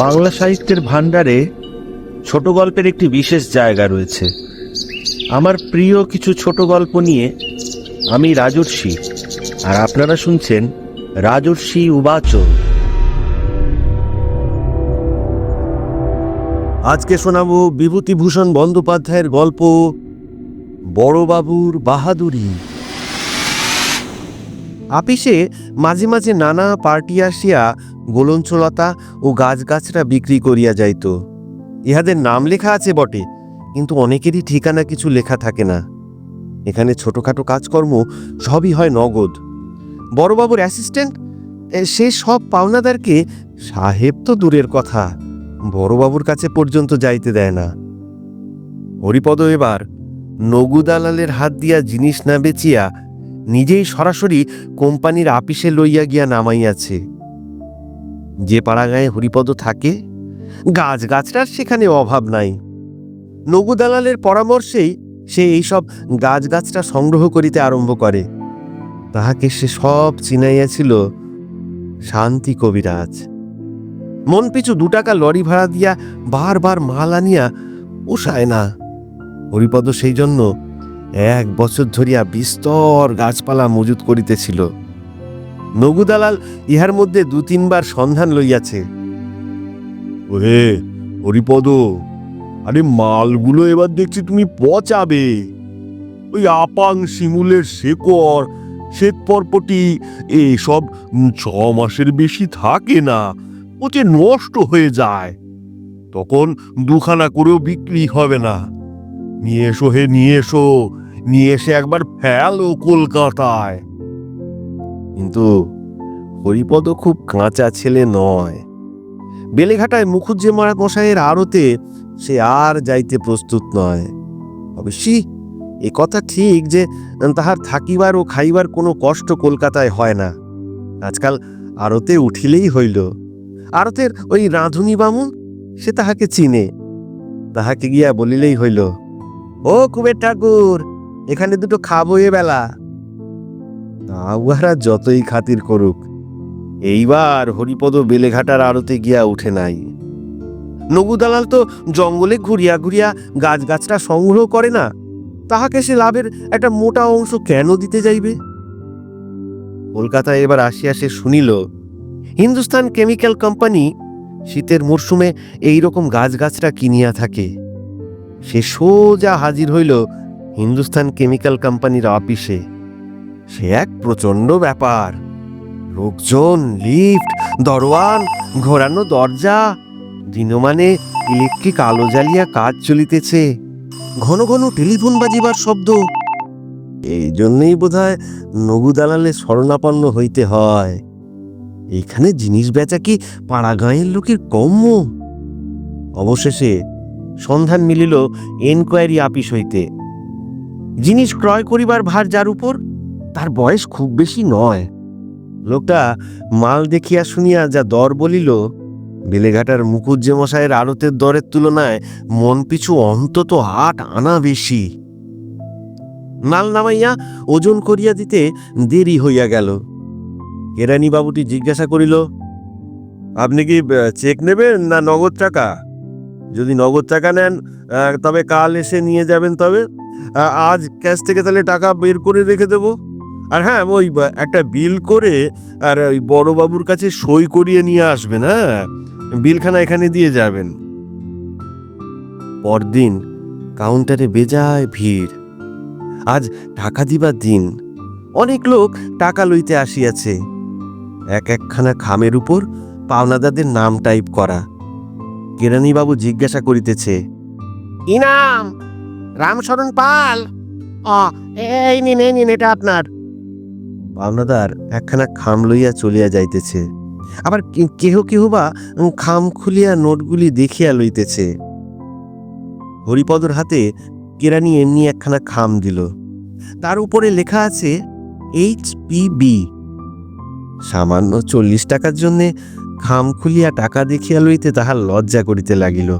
বাংলা সাহিত্যের ভাণ্ডারে ছোট গল্পের একটি বিশেষ জায়গা রয়েছে। আমার প্রিয় কিছু ছোট গল্প নিয়ে আমি রাজর্ষি আর আপনারা শুনছেন রাজর্ষি উবাচ আজকে শোনাবো বিভূতিভূষণ বন্দ্যোপাধ্যায়ের গল্প বড়বাবুর বাহাদুরি। আপিসে মাঝে মাঝে নানা পার্টি আসিয়া গোলঞ্চলতা ও গাছগাছরা বিক্রি করিয়া যাইত। ইহাদের নাম লেখা আছে বটে, কিন্তু অনেকেরই ঠিকানা কিছু লেখা থাকে না। এখানে ছোটখাটো কাজকর্ম সবই হয় নগদ। বড়বাবুর অ্যাসিস্ট্যান্ট সে সব পাওনাদারকে সাহেব তো দূরের কথা, বড়বাবুর কাছে পর্যন্ত যাইতে দেয় না। হরিপদ এবার নগু দালালের হাত দিয়া জিনিস না বেচিয়া নিজেই সরাসরি কোম্পানির আপিসে লইয়া গিয়া নামাইয়াছে। যে পাড়াগায়ে হরিপদ থাকে গাছ গাছটার সেখানে অভাব নাই। নগু দালালের পরামর্শেই সে এইসব গাছ গাছটা সংগ্রহ করিতে আরম্ভ করে। তাহাকে সে সব চিনাইয়াছিল শান্তি কবিরাজ। মন পিছু দু টাকা লরি ভাড়া দিয়া বারবার মাল আনিয়া উষায় না। হরিপদ সেই জন্য এক বছর ধরিয়া বিস্তর গাছপালা মজুত করিতেছিল। নগুদালাল ইহার মধ্যে দু তিনবার সন্ধান লইয়াছে। ওহে, হরিপদ, আরে মালগুলো এবার দেখছি তুমি পচাবে। ওই আপাং শিমুলের শেকড়, শ্বেত পরপটি, এসব ছ মাসের বেশি থাকে না পচে নষ্ট হয়ে যায়। তখন দুখানা করেও বিক্রি হবে না। নিয়ে এসো হে, নিয়ে এসো, নিয়ে এসে একবার ফেলো কলকাতায়। কিন্তু হরিপদ খুব কাঁচা ছেলে নয়। বেলেঘাটায় মুখুজ্জে মারা মশাইয়ের আড়তে সে আর যাইতে প্রস্তুত নয়। অবশ্যই এ কথা ঠিক যে তাহার থাকিবার ও খাইবার কোনো কষ্ট কলকাতায় হয় না। আজকাল আড়তে উঠিলেই হইল। আড়তের ওই রাঁধুনি বামুন, সে তাহাকে চিনে। তাহাকে গিয়া বলিলেই হইল, ও কুবের ঠাকুর, এখানে দুটো খাব বেলা তা উহারা যতই খাতির করুক, এইবার হরিপদ বেলেঘাটার আড়তে গিয়া উঠে নাই। নগু দালাল তো জঙ্গলে ঘুরিয়া ঘুরিয়া গাছ গাছটা সংগ্রহ করে না, তাহাকে সে লাভের একটা মোটা অংশ কেন দিতে যাইবে? কলকাতায় এবার আসিয়া সে শুনিল, হিন্দুস্তান কেমিক্যাল কোম্পানি শীতের মরশুমে এই রকম গাছগাছরা কিনিয়া থাকে। সে সোজা হাজির হইল হিন্দুস্তান কেমিক্যাল কোম্পানির অফিসে। সে এক প্রচণ্ড ব্যাপার। লোকজন, লিফট দরওয়ান ঘোরানো দরজা, দিনমানে ইলেকট্রিক আলো জ্বালিয়া কাজ চলিতেছে। ঘন ঘন টেলিফোন বাজিবার শব্দ। এই জন্যই বোধহয় নগু দালালে শরণাপন্ন হইতে হয়। এখানে জিনিস বেচা কি পাড়া গাঁয়ের লোকের কম্য অবশেষে সন্ধান মিলিল এনকোয়ারি আপিস হইতে। জিনিস ক্রয় করিবার ভার যার উপর তার বয়স খুব বেশি নয়। লোকটা মাল দেখিয়া শুনিয়া যা দর বলিল, বেলেঘাটার মুকুজ্জে মশাইয়ের আড়তের দরের তুলনায় মন পিছু অন্তত আট আনা বেশি। মাল নামাইয়া ওজন করিয়া দিতে দেরি হইয়া গেল। কেরানি বাবুটি জিজ্ঞাসা করিল, আপনি কি চেক নেবেন না নগদ টাকা? যদি নগদ টাকা নেন তবে কাল এসে নিয়ে যাবেন তবে। আজ ক্যাশ থেকে তাহলে টাকা বের করে রেখে দেবো। আর হ্যাঁ ওই একটা বিল করে আর ওই বড়বাবুর কাছে সই করিয়ে নিয়ে আসবেন হ্যাঁ? বিলখানা এখানে দিয়ে যাবেন। পরদিন কাউন্টারে বেজায় ভিড়। আজ টাকা দিবার দিন। অনেক লোক টাকা লইতে আসিয়াছে। এক একখানা খামের উপর পাওনাদারদের নাম টাইপ করা। কেরানিবাবু জিজ্ঞাসা করিতেছে, কি নাম? রামশরণ পাল? এই নিন এই নিন, এটা আপনার। পাওনাদার একখানা খাম লইয়া চলিয়া যাইতেছে। আবার কেহ কেহ বা খাম খুলিয়া নোটগুলি দেখিয়া লইতেছে। হরিপদর হাতে কেরানি এমনি একখানা খাম দিল। তার উপরে লেখা আছে, এইচ পিবি সামান্য চল্লিশ টাকার জন্যে খাম খুলিয়া টাকা দেখিয়া লইতে তাহার লজ্জা করিতে লাগিল।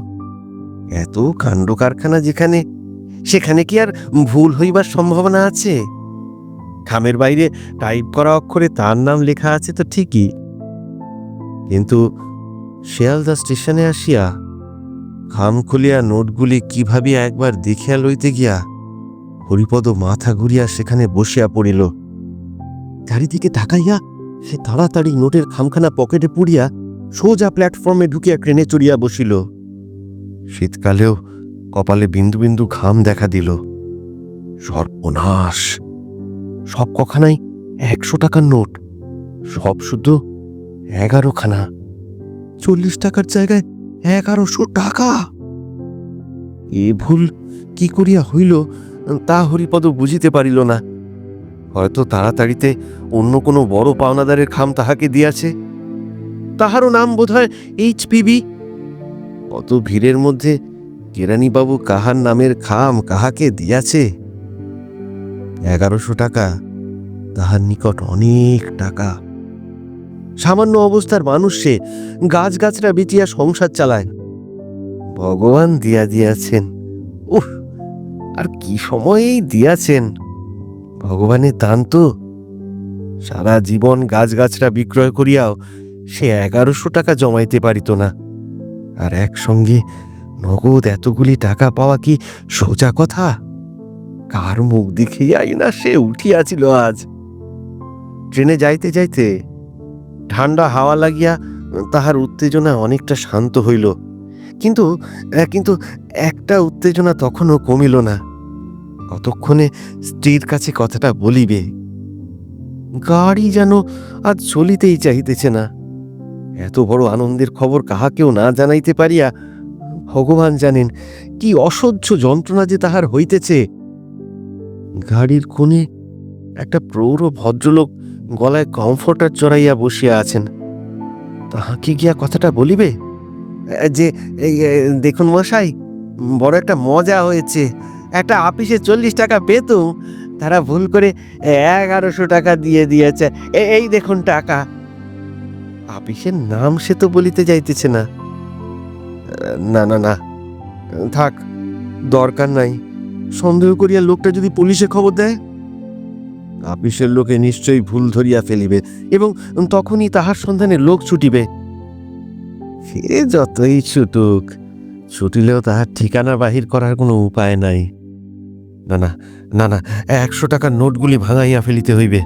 এত কাণ্ড কারখানা যেখানে, সেখানে কি আর ভুল হইবার সম্ভাবনা আছে? খামের বাইরে টাইপ করা অক্ষরে তার নাম লেখা আছে তো ঠিকই। কিন্তু শিয়ালদা স্টেশনে আসিয়া খাম খুলিয়া নোটগুলি কি ভাবিয়া একবার দেখিয়া লইতে গিয়া হরিপদ মাথা ঘুরিয়া সেখানে বসিয়া পড়িল। চারিদিকে তাকাইয়া সে তাড়াতাড়ি নোটের খামখানা পকেটে পুড়িয়া সোজা প্ল্যাটফর্মে ঢুকিয়া ট্রেনে চড়িয়া বসিল। শীতকালেও কপালে বিন্দু বিন্দু ঘাম দেখা দিল। সর্বনাশ! সব কখানাই একশো টাকার নোট, সব শুধু এগারোখানা। চল্লিশ টাকার জায়গায় এগারোশো টাকা। এ ভুল কি করিয়া হইল, তা হরিপদ বুঝিতে পারিল না। হয়তো তাড়াতাড়িতে অন্য কোনো বড় পাওনাদারের খাম তাহাকে দিয়াছে। তাহারও নাম বোধ বোধহয় এইচপিবি কত ভিড়ের মধ্যে কেরানিবাবু কাহার নামের খাম কাহাকে দিয়াছে? এগারোশো টাকা, তাহার নিকট অনেক টাকা। সামান্য অবস্থার মানুষ সে গাছ গাছরা বেচিয়া সংসার চালায়। ভগবান দিয়া দিয়াছেন। উহ আর কি সময়েই দিয়াছেন। ভগবানের দান তো। সারা জীবন গাছগাছরা বিক্রয় করিয়াও সে এগারোশো টাকা জমাইতে পারিত না। আর একসঙ্গে নগদ এতগুলি টাকা পাওয়া কি সোজা কথা? কার মুখ দেখিয়াই না সে উঠিয়াছিল আজ? ট্রেনে যাইতে যাইতে ঠান্ডা হাওয়া লাগিয়া তাহার উত্তেজনা অনেকটা শান্ত হইল। কিন্তু কিন্তু একটা উত্তেজনা তখনও কমিল না। কতক্ষণে স্ত্রীর কাছে কথাটা বলিবে, গাড়ি যেন আজ চলিতেই চাহিতেছে না। এত বড় আনন্দের খবর কাহাকেও না জানাইতে পারিয়া, ভগবান জানেন কি অসহ্য যন্ত্রণা যে তাহার হইতেছে। গাড়ির কোণে একটা প্রৌঢ় ভদ্রলোক গলায় কমফোর্টার চড়াইয়া বসিয়া আছেন। তাহাকে গিয়া কথাটা বলিবে? যে দেখুন মশাই, বড় একটা মজা হয়েছে। একটা আপিসে চল্লিশ টাকা পেত, তারা ভুল করে এগারোশো টাকা দিয়ে দিয়েছে। এই দেখুন টাকা। আপিসের নাম সে তো বলিতে যাইতেছে না। না না না, থাক, দরকার নাই। সন্দেহ করিয়া লোকটা যদি পুলিশে খবর দেয়? আপিসের লোকে নিশ্চয়ই ভুল ধরিয়া ফেলিবে এবং তখনই তাহার সন্ধানে লোক ছুটিবে। সে যতই ছুটুক, ছুটিলেও তাহার ঠিকানা বাহির করার কোনো উপায় নাই। না না না না, একশো টাকার নোটগুলি ভাঙাইয়া ফেলিতে হইবে।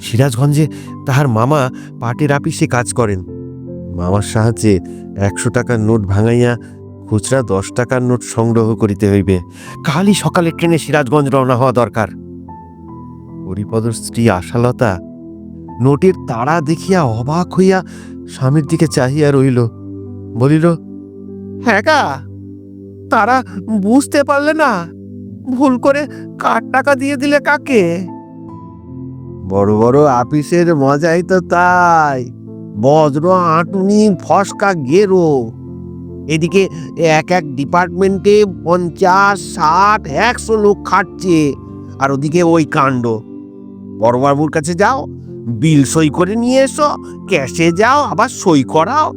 সিরাজগঞ্জে তাহার মামা পাটের আপিসে কাজ করেন। মামার সাহায্যে একশো টাকার নোট ভাঙাইয়া খুচরা দশ টাকার নোট সংগ্রহ করিতে হইবে। কালই সকালে ট্রেনে সিরাজগঞ্জ রওনা হওয়া দরকার। হরিপদর স্ত্রী আশালতা নোটের তাড়া দেখিয়া অবাক হইয়া স্বামীর দিকে চাহিয়া রইল। বলিল হ্যাঁ কা তারা বুঝতে পারলে না, ভুল করে কার টাকা দিয়ে দিলে কাকে? বড় বড় আপিসের মজাই তো তাই, বজ্র আটুনি ফসকা গেরো। এদিকে এক এক ডিপার্টমেন্টে পঞ্চাশ, ষাট, একশো লোক খাটছে। আর ওদিকে ওই কাণ্ড। বড়বাবুর কাছে যাও, বিল সই করে নিয়ে এসো, ক্যাশে যাও, আবার সই করাও।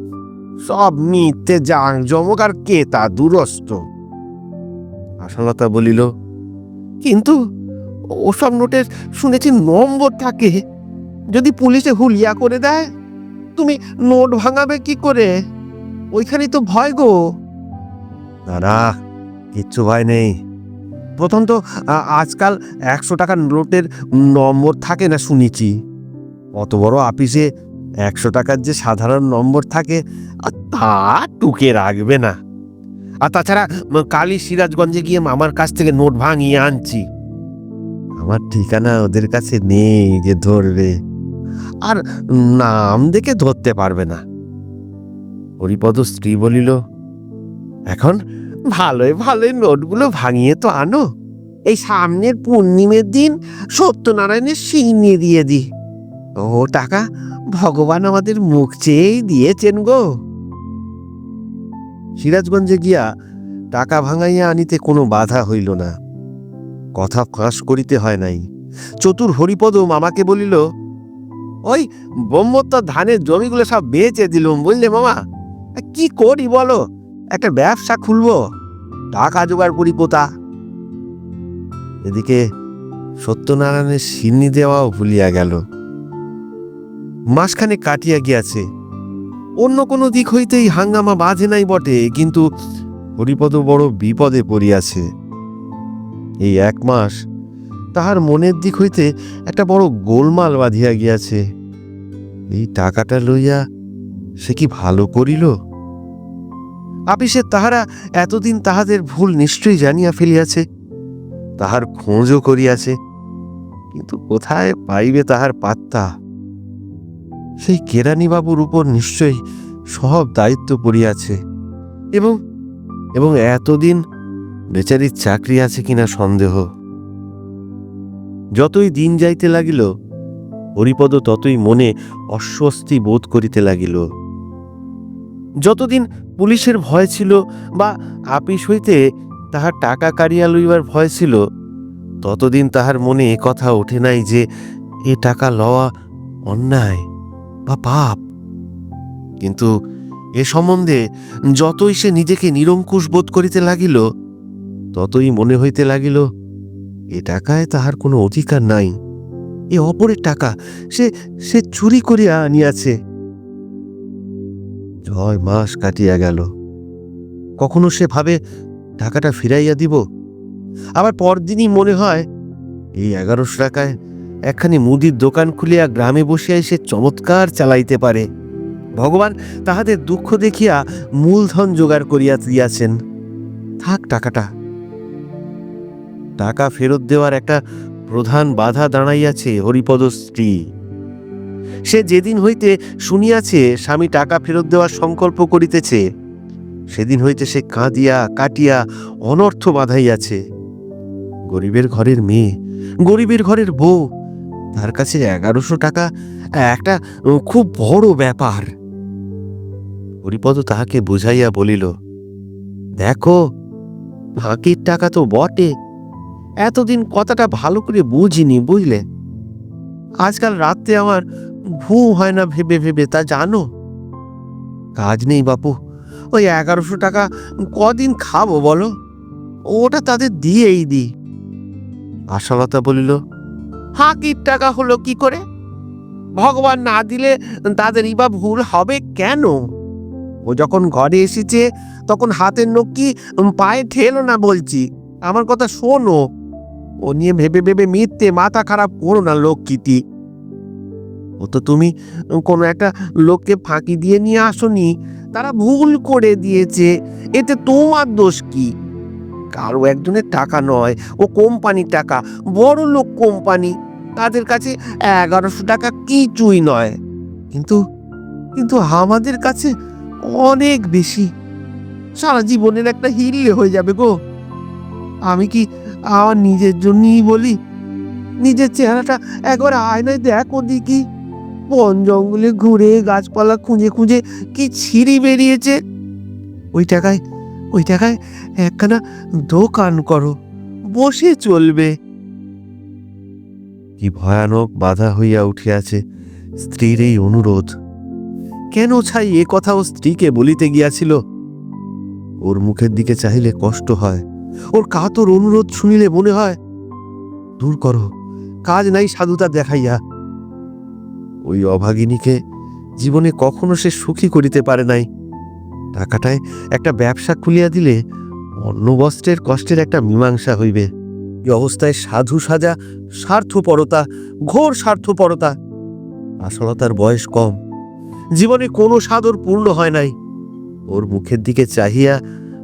সব মিথ্যে জাঁক জমক আর কেতা দুরস্ত। আশালতা বলিল, কিন্তু ওসব নোটের শুনেছি নম্বর থাকে। যদি পুলিশে হুলিয়া করে দেয়, তুমি নোট ভাঙাবে কি করে? ওইখানেই তো ভয় গো। না কিচ্ছু ভয় নেই। প্রথম তো আজকাল একশো টাকার নোটের নম্বর থাকে না শুনেছি। অত বড় আপিসে একশো টাকার যে সাধারণ নম্বর থাকে তা টুকে রাখবে না। আর তাছাড়া কালই সিরাজগঞ্জে গিয়ে মামার কাছ থেকে নোট ভাঙিয়ে আনছি। আমার ঠিকানা ওদের কাছে নেই যে ধরবে। আর নাম দেখে ধরতে পারবে না। হরিপদ স্ত্রী বলিল, এখন ভালোই ভালোই নোটগুলো ভাঙিয়ে তো আনো। এই সামনের পূর্ণিমের দিন সত্যনারায়ণের সিংহে দিয়ে দি। ও টাকা ভগবান আমাদের মুখ চেয়েই দিয়েছেন গো। সিরাজগঞ্জে গিয়া টাকা ভাঙাইয়া আনিতে কোনো বাধা হইল না। কথা ফাঁস করিতে হয় নাই। চতুর হরিপদ মামাকে বলিল, ওই ব্রহ্মত্ব ধানের জমিগুলো সব বেচে দিলুম, বুঝলে মামা? কি করি বলো? একটা ব্যবসা খুলবো। টাকা জোগাড় করি পোতা। এদিকে সত্যনারায়ণের সিন্নি দেওয়াও ভুলিয়া গেল। মাসখানে কাটিয়া গিয়াছে। অন্য কোনো দিক হইতেই হাঙ্গামা বাজে নাই বটে, কিন্তু হরিপদ বড় বিপদে পড়িয়াছে। এই এক মাস তাহার মনের দিক হইতে একটা বড় গোলমাল বাঁধিয়া গিয়াছে। এই টাকাটা লইয়া সে কি ভালো করিল? আপিসের তাহারা এতদিন তাহাদের ভুল নিশ্চয়ই জানিয়া ফেলিয়াছে, তাহার খোঁজও করিয়াছে, কিন্তু কোথায় পাইবে তাহার পাত্তা? সেই কেরানিবাবুর উপর নিশ্চয়ই সব দায়িত্ব পড়িয়াছে এবং এবং এতদিন বেচারির চাকরি আছে কিনা সন্দেহ। যতই দিন যাইতে লাগিল, হরিপদ ততই মনে অস্বস্তি বোধ করিতে লাগিল। যতদিন পুলিশের ভয় ছিল বা আপিস হইতে তাহার টাকা কাড়িয়া লইবার ভয় ছিল, ততদিন তাহার মনে এ কথা ওঠে নাই যে এ টাকা লওয়া অন্যায় বা পাপ। কিন্তু এ সম্বন্ধে যতই সে নিজেকে নিরঙ্কুশ বোধ করিতে লাগিল, ততই মনে হইতে লাগিল, এ টাকায় তাহার কোনো অধিকার নাই। এ অপরের টাকা সে সে চুরি করিয়া আনিয়াছে। ছয় মাস কাটিয়া গেল। কখনো সে ভাবে টাকাটা ফিরাইয়া দিব? আবার পরদিনই মনে হয়, এই এগারোশো টাকায় একখানি মুদির দোকান খুলিয়া গ্রামে বসিয়া সে চমৎকার চালাইতে পারে। ভগবান তাহাদের দুঃখ দেখিয়া মূলধন জোগাড় করিয়া দিয়াছেন। থাক টাকাটা। টাকা ফেরত দেওয়ার একটা প্রধান বাধা দাঁড়াইয়াছে হরিপদ স্ত্রী সে যেদিন হইতে শুনিয়াছে, স্বামী টাকা ফেরত দেওয়ার সংকল্প করিতেছে, সেদিন হইতে সে কাঁদিয়া কাটিয়া অনর্থ বাঁধাইয়াছে। গরিবের ঘরের মেয়ে, গরিবের ঘরের বউ, তার কাছে এগারোশো টাকা একটা খুব বড় ব্যাপার। হরিপদ তাহাকে বুঝাইয়া বলিল, দেখো, ফাঁকির টাকা তো বটে। এতদিন কথাটা ভালো করে বুঝিনি, বুঝলে? আজকাল রাত্রে আমার ঘুম হয় না ভেবে ভেবে, তা জানো? কাজ নেই বাপু। ওই এগারোশো টাকা কদিন খাব বলো? ওটা তাদের দিয়েই দিই। আশালতা বলিল ফাঁকির টাকা হলো কি করে? ভগবান না দিলে তাদের ইবা ভুল হবে কেন? ও যখন ঘরে এসেছে, তখন হাতের নখ কি পায়ে ঠেলো না বলছি। আমার কথা শোনো। ও নিয়ে ভেবে ভেবে মিথ্যে, মাথা খারাপ করো না, লক্ষ্মীটি। তো তুমি কোনো একটা লোককে ফাঁকি দিয়ে নিয়ে আসনি। তারা ভুল করে দিয়েছে। এতে তোমার দোষ কি? কারও একজনের টাকা নয়, ও কোম্পানির টাকা, বড় লোক কোম্পানি। তাদের কাছে এগারোশো টাকা কিছুই নয়। কিন্তু কিন্তু আমাদের কাছে অনেক বেশি। সারা জীবনের একটা হিরলে হয়ে যাবে গো। আমি কি আমার নিজের জন্যই বলি? নিজের চেহারাটা একবার আয়নায় দেখো দেখি। বন জঙ্গলে ঘুরে গাছপালা খুঁজে খুঁজে কি ছিঁড়ি বেরিয়েছে? ওই টাকায় ওই টাকায় একখানা দোকান করো, বসে চলবে। কি ভয়ানক বাধা হইয়া উঠিয়াছে স্ত্রীর এই অনুরোধ। কেন ছাই এ কথা ও স্ত্রীকে বলিতে গিয়াছিল? ওর মুখের দিকে চাহিলে কষ্ট হয়, ওর কাতর অনুরোধ শুনিলে মনে হয়, দূর করো, কাজ নাই সাধুতা দেখাইয়া। ওই অভাগিনীকে জীবনে কখনো সে সুখী করিতে পারে নাই। টাকাটায় একটা ব্যবসা খুলিয়া দিলে অন্ন বস্ত্রের কষ্টের একটা মীমাংসা হইবে। এই অবস্থায় সাধু সাজা, স্বার্থপরতা, ঘোর স্বার্থপরতা। আশলতার বয়স কম। জীবনে কোনো সাদর পূর্ণ হয় নাই। ওর মুখের দিকে চাহিয়া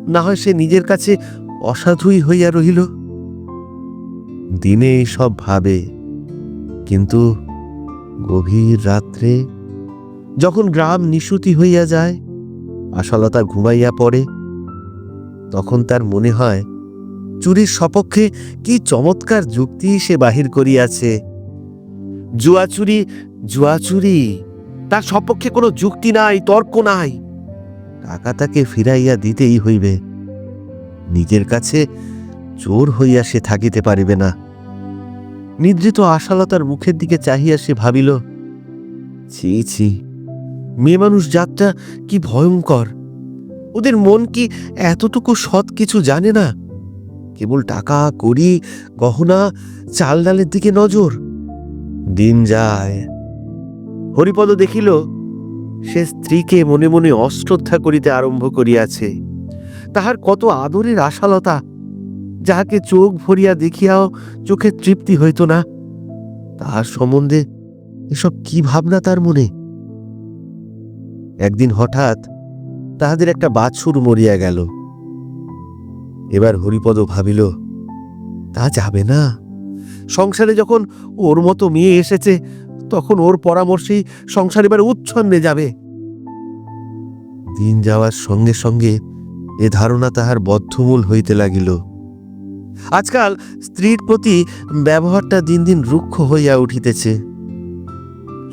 না হয় সে নিজের কাছে অসাধুই হইয়া রহিল। দিনে সব ভাবে, কিন্তু গভীর রাত্রে যখন গ্রাম নিশুতি হইয়া যায়, আশালতা ঘুমাইয়া পড়ে, তখন তার মনে হয়, চুরির সপক্ষে কি চমৎকার যুক্তি সে বাহির করিয়াছে। জুয়া চুরি জুয়া চুরি, তার সপক্ষে কোনো যুক্তি নাই, তর্ক নাই। টাকা তাকে ফিরাইয়া দিতেই হইবে। নিজের কাছে চোর হইয়া সে থাকিতে পারিবে না। নিদ্রিত আশালতার মুখের দিকে চাহিয়া সে ভাবিল, ছি ছি, মেয়ে মানুষ জাতটা কি ভয়ঙ্কর। ওদের মন কি এতটুকু সৎ কিছু জানে না? কেবল টাকা করি গহনা চাল ডালের দিকে নজর। দিন যায়। হরিপদ দেখিল, সে স্ত্রীকে মনে মনে অশ্রদ্ধা করিতে আরম্ভ করিয়াছে। তাহার কত আদরের আশালতা যাহাকে চোখ ভরিয়া দেখিয়াও চোখে তৃপ্তি হইত না, তাহার সম্বন্ধে এসব কি ভাবনা তার মনে? একদিন হঠাৎ তাহাদের একটা বাছুর মরিয়া গেল। এবার হরিপদ ভাবিল, তা যাবে না। সংসারে যখন ওর মতো মেয়ে এসেছে, তখন ওর পরামর্শেই সংসার এবার উচ্ছন্নে যাবে। দিন যাওয়ার সঙ্গে সঙ্গে এ ধারণা তাহার বদ্ধমূল হইতে লাগিল। আজকাল স্ত্রীর প্রতি ব্যবহারটা দিন দিন রুক্ষ হইয়া উঠিতেছে।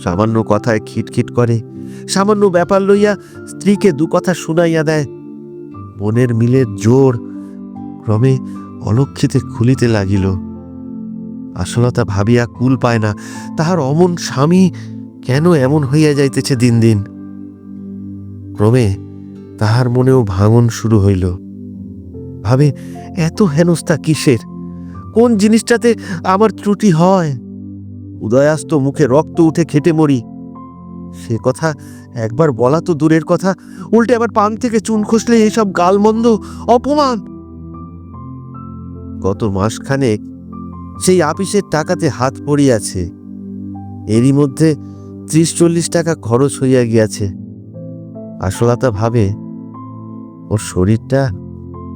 সামান্য কথায় খিটখিট করে, সামান্য ব্যাপার লইয়া স্ত্রীকে দু কথা শুনাইয়া দেয়। মনের মিলের জোর ক্রমে অলক্ষিতে খুলিতে লাগিল। আসলতা ভাবিয়া কুল পায় না, তাহার অমন স্বামী কেন এমন হইয়া যাইতেছে দিন দিন। ক্রমে তাহার মনেও ভাঙন শুরু হইল। ভাবে, এত হেনস্থা কিসের? কোন জিনিসটাতে আমার ত্রুটি হয়? উদয়াস্ত মুখে রক্ত উঠে খেটে মরি। সে কথা একবার বলা তো দূরের কথা, উল্টে আবার পান থেকে চুন খসলে এইসব গালমন্দ অপমান। গত মাসখানেক সেই আপিসের টাকাতে হাত পড়িয়াছে। এরই মধ্যে ত্রিশ চল্লিশ টাকা খরচ হইয়া গিয়াছে। আশলাতা ভাবে, ওর শরীরটা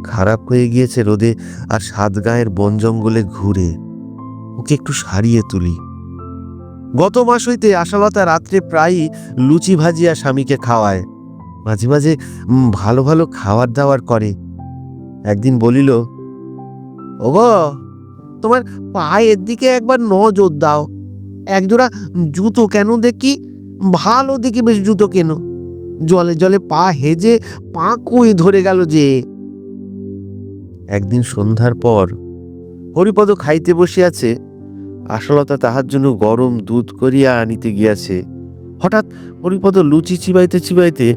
খারাপ হয়ে গিয়েছে রোদে আর সাত গায়ের বন জঙ্গলে ঘুরে। ওকে একটু সারিয়ে তুলি। গত মাস হইতে আশালতা রাত্রে প্রায়ই লুচি ভাজিয়া স্বামীকে খাওয়ায়। মাঝে মাঝে ভালো ভালো খাবার দাওয়ার করে। একদিন বলিল, ওগো, তোমার পায়ের দিকে একবার নজর দাও। একজোড়া জুতো কেন দেখি? ভালো দেখি বেশ জুতো কেন। জলে জলে পা হেজে পা কুই ধরে গেল যে। একদিন সন্ধ্যার পর হরিপদ খাইতে বসিয়াছে, আশালতা তাহার জন্য গরম দুধ করিয়া আনিতে গিয়াছে। হঠাৎ হরিপদ লুচি চিবাইতে চিবাইতে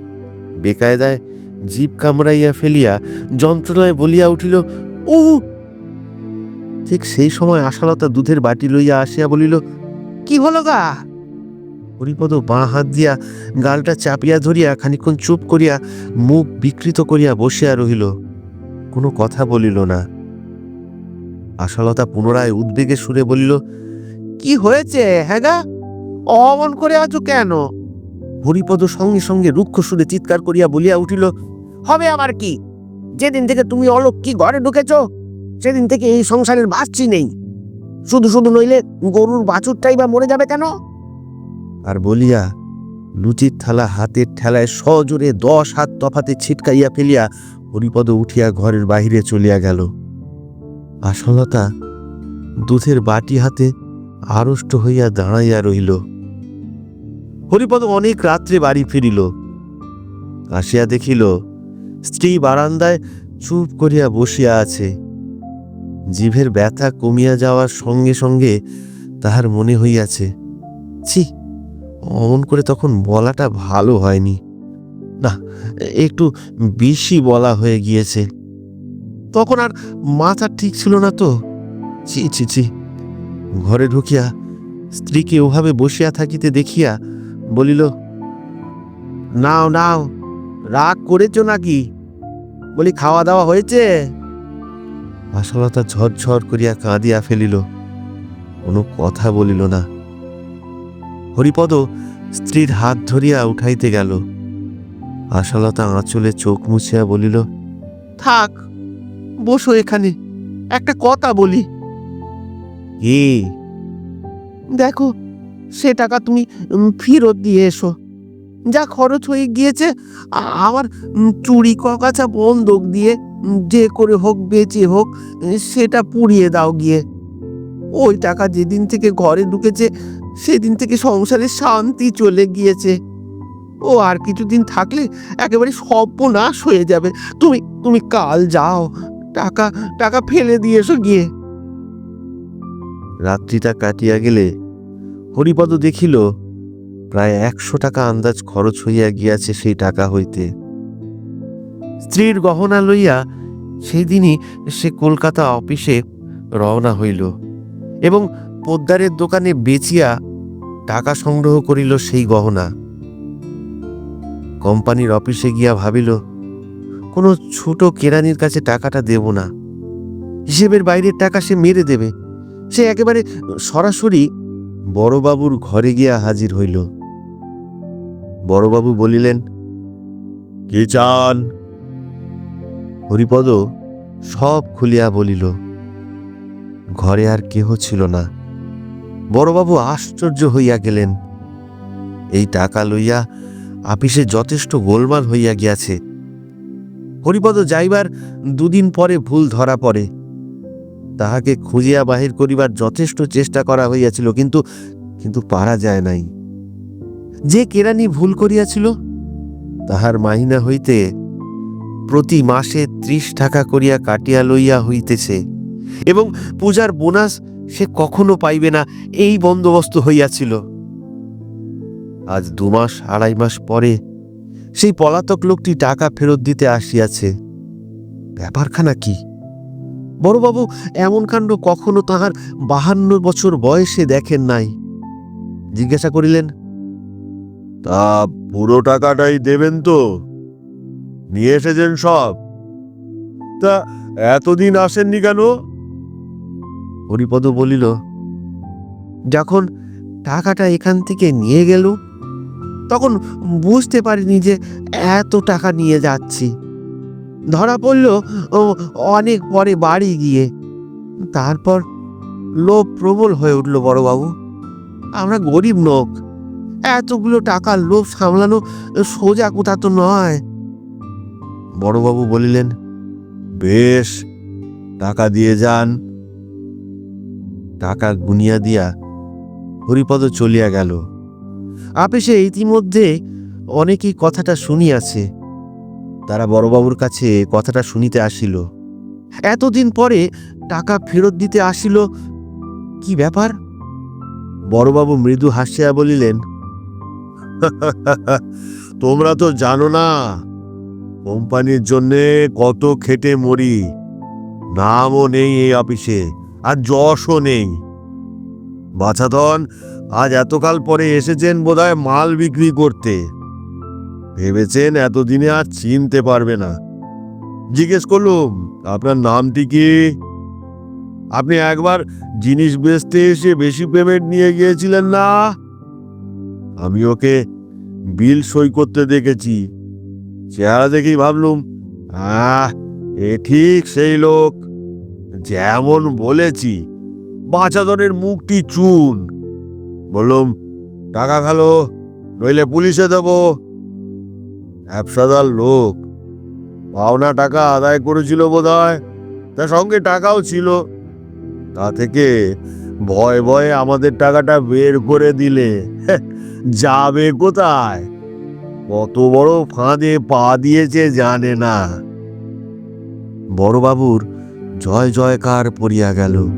বেকায়দায় জিভ কামড়াইয়া ফেলিয়া যন্ত্রণায় বলিয়া উঠিল, ও! ঠিক সেই সময় আশালতা দুধের বাটি লইয়া আসিয়া বলিল, কি হলো গা? হরিপদ বাঁ হাত দিয়া গালটা চাপিয়া ধরিয়া খানিক্ষণ চুপ করিয়া মুখ বিকৃত করিয়া বসিয়া রহিল। কোনো কথা বলিল না। আশালতা পুনরায় উদ্বেগে সুরে বলিল, কি হয়েছে হ্যাঁ গা? অমন করে আছো কেন? হরিপদ সঙ্গে সঙ্গে রুক্ষ সুরে চিৎকার করিয়া বলিয়া উঠিল, হবে আমার কি? যেদিন থেকে তুমি অলক্ষী ঘরে ঢুকেছ, সেদিন থেকে এই সংসারের বাঁচছি নেই। শুধু শুধু নইলে গরুর বাছুরটাই বা মরে যাবে কেন? আর বলিয়া লুচির থালা হাতের ঠেলায় সজোরে দশ হাত তফাতে ছিটকাইয়া ফেলিয়া হরিপদ উঠিয়া ঘরের বাহিরে চলিয়া গেল। আশলতা দুধের বাটি হাতে আড়ষ্ট হইয়া দাঁড়াইয়া রহিল। হরিপদ অনেক রাত্রে বাড়ি ফিরিল। আসিয়া দেখিল, স্ত্রী বারান্দায় চুপ করিয়া বসিয়া আছে। জিভের ব্যথা কমিয়া যাওয়ার সঙ্গে সঙ্গে তাহার মনে হইয়াছে, ছি, অমন করে তখন বলাটা ভালো হয়নি। না, একটু বেশি বলা হয়ে গিয়েছে। তখন আর মাথা ঠিক ছিল না তো। ছি ছি ছি। ঘরে ঢুকিয়া স্ত্রীকে ওভাবে বসিয়া থাকিতে দেখিয়া বলিল, নাও নাও, রাগ করেছ নাকি? বলি খাওয়া দাওয়া হয়েছে? আশালতা ঝরঝর করিয়া কাঁদিয়া ফেলিল। কোনো কথা বলিল না। হরিপদ স্ত্রীর হাত ধরিয়া উঠাইতে গেল। আশালতা আঁচলে চোখ মুছিয়া বলিল থাক বসো এখানে একটা কথা বলি। কি? দেখো সে টাকা তুমি ফেরত দিয়ে এসো। যা খরচ হয়ে গিয়েছে আমার চুরি ককাছা বন্ধক দিয়ে যে করে হোক বেঁচে হোক সেটা পুড়িয়ে দাও গিয়ে। ওই টাকা যেদিন থেকে ঘরে ঢুকেছে সেদিন থেকে সংসারে শান্তি চলে গিয়েছে। ও আর কিছুদিন থাকলে একেবারে সর্বনাশ হয়ে যাবে। তুমি তুমি কাল যাও। টাকা টাকা ফেলে দিয়ে এসো গিয়ে। রাত্রিটা কাটিয়া গেলে হরিপদ দেখিল, প্রায় একশো টাকা আন্দাজ খরচ হইয়া গিয়াছে সেই টাকা হইতে। স্ত্রীর গহনা লইয়া সেই দিনই সে কলকাতা অফিসে রওনা হইল এবং পোদ্দারের দোকানে বেচিয়া টাকা সংগ্রহ করিল সেই গহনা। কোম্পানির অফিসে গিয়া ভাবিল কোনো ছোট কেরানির কাছে টাকাটা দেব না। হিসেবের বাইরের টাকা সে মেরে দেবে। সে একেবারে সরাসরি বড়বাবুর ঘরে গিয়া হাজির হইল। বড়বাবু বলিলেন কি চান? হরিপদ সব খুলিয়া বলিল ঘরে আর কেহ ছিল না। বড়বাবু আশ্চর্য হইয়া গেলেন। এই টাকা লইয়া আপিসে যথেষ্ট গোলমাল হইয়া গিয়াছে। হরিপদ যাইবার দুদিন পরে ভুল ধরা পড়ে। তাহাকে খুঁজিয়া বাহির করিবার যথেষ্ট চেষ্টা করা হইয়াছিল, কিন্তু কিন্তু পারা যায় নাই। যে কেরানি ভুল করিয়াছিল, তাহার মাহিনা হইতে প্রতি মাসে ত্রিশ টাকা করিয়া কাটিয়া লইয়া হইতেছে, এবং পূজার বোনাস সে কখনো পাইবে না, এই বন্দোবস্ত হইয়াছিল। আজ দু মাস আড়াই মাস পরে সেই পলাতক লোকটি টাকা ফেরত দিতে আসিয়াছে। ব্যাপারখানা কি? বড়বাবু এমন কাণ্ড কখনো তাহার বাহান্ন বছর বয়সে দেখেন নাই। জিজ্ঞাসা করিলেন তা পুরো টাকাটাই দেবেন তো? নিয়ে এসেছেন সব? তা এতদিন আসেননি কেন? হরিপদ বলিল যখন টাকাটা এখান থেকে নিয়ে গেল তখন বুঝতে পারিনি যে এত টাকা নিয়ে যাচ্ছি। ধরা পড়ল অনেক পরে বাড়ি গিয়ে। তারপর লোভ প্রবল হয়ে উঠল বড়বাবু। আমরা গরিব লোক। এতগুলো টাকার লোভ সামলানো সোজা কোথা তো নয়। বড়বাবু বলিলেন, বেশ, টাকা দিয়ে যান। টাকা গুনিয়া দিয়া হরিপদ চলিয়া গেল। আপিসে ইতিমধ্যে অনেকেই কথাটা শুনিয়াছে। তারা বড়বাবুর কাছে কথাটা শুনিতে আসিল। এতদিন পরে টাকা ফেরত দিতে আসিল, কি ব্যাপার? বড়বাবু মৃদু হাসিয়া বলিলেন, তোমরা তো জানো না, কোম্পানির জন্যে কত খেটে মরি। নামও নেই এই অফিসে, আর যশও নেই। বাছাধন, আজ এতকাল পরে এসেছেন বোধহয় মাল বিক্রি করতে। ভেবেছেন এতদিনে আর চিনতে পারবে না। জিজ্ঞেস করলুম, আপনার নামটি কি? আপনি একবার জিনিস বেচতে এসে বেশি পেমেন্ট নিয়ে গিয়েছিলেন না? আমি ওকে বিল সই করতে দেখেছি। চেহারা দেখেই ভাবলুম, আহ, এ ঠিক সেই লোক। যেমন বলেছি বাঁচাদনের মুখটি চুন। বললুম, টাকা খালো, নইলে পুলিশে দেব। ব্যবসাদার লোক, পাওনা টাকা আদায় করেছিল বোধহয়, তার সঙ্গে টাকাও ছিল। তা থেকে ভয় ভয়ে আমাদের টাকাটা বের করে দিলে যাবে কোথায়? কত বড় ফাঁদে পা দিয়েছে জানে না। বড়বাবুর জয় জয়কার পড়িয়া গেল।